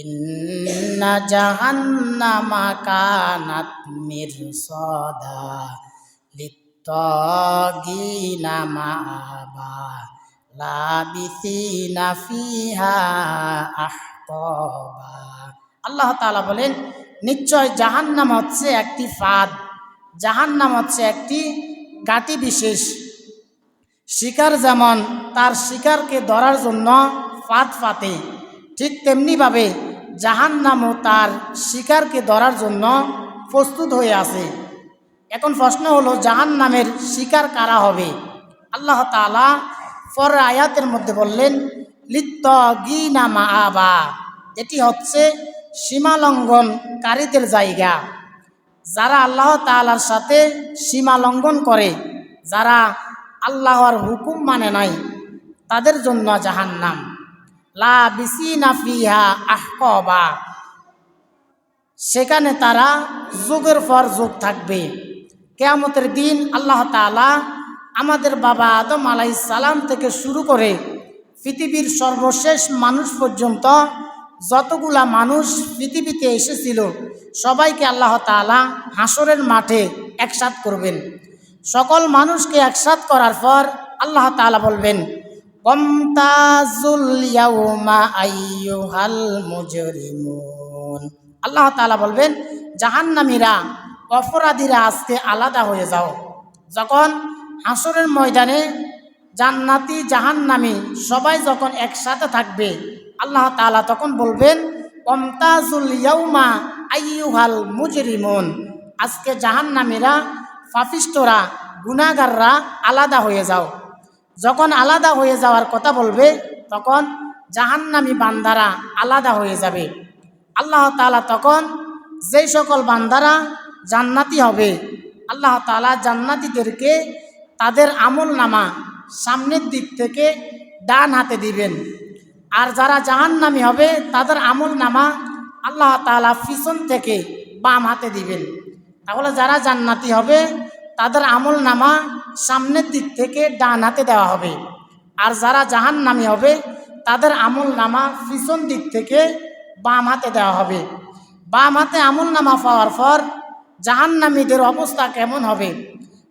ইন্না জাহান্নামা কানাত মিরসাদা লিত্তাগিনা মাবা লাবিসিনা ফিহা আহতাবা। আল্লাহ তাআলা বলেন, নিশ্চয় জাহান্নাম হচ্ছে একটি ফাদ, জাহান্নাম হচ্ছে একটি গাটি বিশেষ। শিকার যেমন তার শিকারকে ধরার জন্য ফাঁদ ফাতে ঠিক তেমনিভাবে জাহান্নামও তার শিকারকে ধরার জন্য প্রস্তুত হয়ে আছে। এখন প্রশ্ন হলো, জাহান্নামের শিকার কারা হবে? আল্লাহ তাআলা পরের আয়াতের মধ্যে বললেন লিত্ত গিনা মা আবা এটি হচ্ছে সীমালঙ্ঘনকারীদের জায়গা। যারা আল্লাহ তাআলার সাথে সীমা লঙ্ঘন করে, যারা আল্লাহর হুকুম মানে নাই, তাদের জন্য জাহান্নাম। লা বিসিনা ফিহা আহকবা। সেখানে তারা যুগের পর যুগ থাকবে। কেয়ামতের দিন আল্লাহ তাআলা আমাদের বাবা আদম আলাই সালাম থেকে শুরু করে পৃথিবীর সর্বশেষ মানুষ পর্যন্ত যতগুলা মানুষ পৃথিবীতে এসেছিল, সবাইকে আল্লাহ তাআলা হাসরের মাঠে একসাথ করবেন। সকল মানুষকে একসাথ করার পর আল্লাহ তাআলা বলবেন আল্লাহ তাআলা বলবেন, জাহান্নামীরা, অপরাধীরা আজকে আলাদা হয়ে যাও। যখন হাসরের ময়দানে জান্নাতি জাহান্নামী সবাই যখন একসাথে থাকবে, আল্লাহ তালা তখন বলবেন কমতাজুল ইয়াউমা আইয়ুহাল মুজরিমুন। আজকে জাহান্নামীরা ফাফিস্টরা গুনাগাররা আলাদা হয়ে যাও। যখন আলাদা হয়ে যাওয়ার কথা বলবে, তখন জাহান্নামী বান্দারা আলাদা হয়ে যাবে। আল্লাহ তাআলা তখন যেই সকল বান্দারা জান্নাতি হবে, আল্লাহ তালা জান্নাতিদেরকে তাদের আমল নামা সামনের দিক থেকে ডান হাতে দিবেন। আর যারা জাহান্নামী হবে, তাদের আমল নামা আল্লাহ তাআলা পিছন থেকে বাম হাতে দিবেন। তাহলে যারা জান্নাতি হবে, তাদের আমল নামা সামনের দিক থেকে ডান হাতে দেওয়া হবে। আর যারা জাহান্নামী হবে, তাদের আমল নামা পিছন দিক থেকে বাম হাতে দেওয়া হবে। বাম হাতে আমল নামা পাওয়ার পর জাহান্নামীদের অবস্থা কেমন হবে?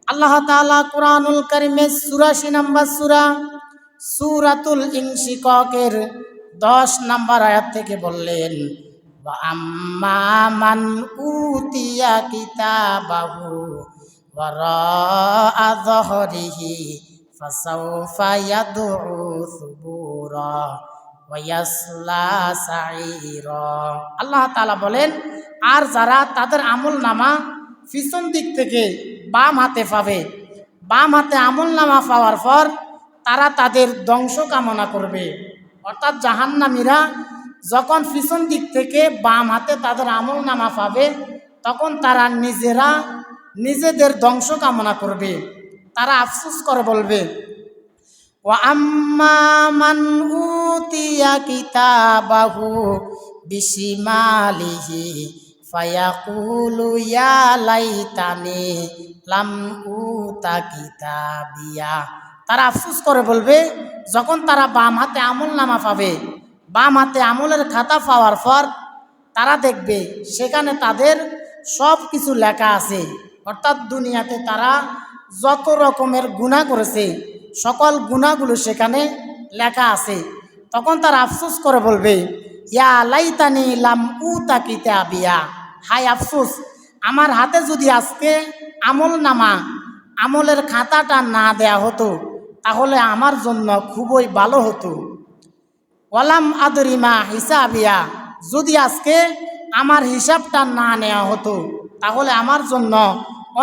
আল্লাহ তাআলা কোরআনুল কারিমের সুরাশি নম্বর সুরা, সুরাতুল ইনশিকের দশ নম্বর আয়াত থেকে বললেন আম্মা মান উতিয়া কিতাবাহু আল্লাহ বলেন, আর যারা তাদের আমল নামা পিছন দিক থেকে বাম হাতে পাবে, বাম হাতে আমল নামা পাওয়ার পর তারা তাদের ধ্বংস কামনা করবে। অর্থাৎ জাহান্নামীরা যখন পিছন দিক থেকে বাম হাতে তাদের আমল নামা পাবে, তখন তারা নিজেরা নিজেদের ধ্বংস কামনা করবে, তারা আফসোস করে বলবে ও আম্মা মান উতিয়া বিশিমালিহি লাম তারা আফসোস করে বলবে, যখন তারা বাম হাতে আমল নামা পাবে, বাম হাতে আমলের খাতা পাওয়ার পর তারা দেখবে সেখানে তাদের সব কিছু লেখা আছে। অর্থাৎ দুনিয়াতে তারা যত রকমের গুণা করেছে, সকল গুণাগুলো সেখানে লেখা আছে। তখন তারা আফসোস করে বলবে, ইয়া লাইতানি লাম উ তাকিতে আবিয়া হাই আফসোস, আমার হাতে যদি আজকে আমল নামা, আমলের খাতাটা না দেয়া হতো, তাহলে আমার জন্য খুবই ভালো হতো। ওয়ালাম আদরিমা হিসাবিয়া, যদি আজকে আমার হিসাবটা না নেওয়া হতো, তাহলে আমার জন্য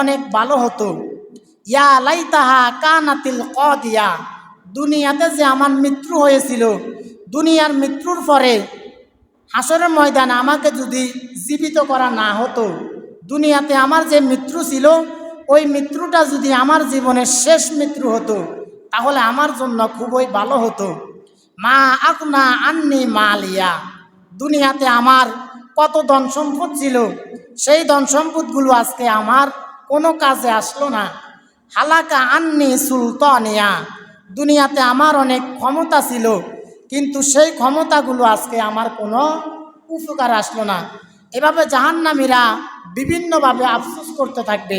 অনেক ভালো হতো। ইয়া লাইতাহা কানাতিল কদিয়া। দুনিয়াতে যে আমার মৃত্যু হয়েছিল, দুনিয়ার মৃত্যুর পরে হাসরের ময়দানে আমাকে যদি জীবিত করা না হতো, দুনিয়াতে আমার যে মৃত্যু ছিল, ওই মৃত্যুটা যদি আমার জীবনের শেষ মৃত্যু হতো, তাহলে আমার জন্য খুবই ভালো হতো। মা আকনা আন্নি মালিয়া। দুনিয়াতে আমার কত ধন সম্পদ ছিল, সেই ধন সম্পদগুলো আজকে আমার কোনো কাজে আসলো না। হালাকা আন্নি সুলতানিয়া, দুনিয়াতে আমার অনেক ক্ষমতা ছিল, কিন্তু সেই ক্ষমতাগুলো আজকে আমার কোনো উপকার আসলো না। এভাবে জাহান্নামীরা বিভিন্নভাবে আফসোস করতে থাকবে।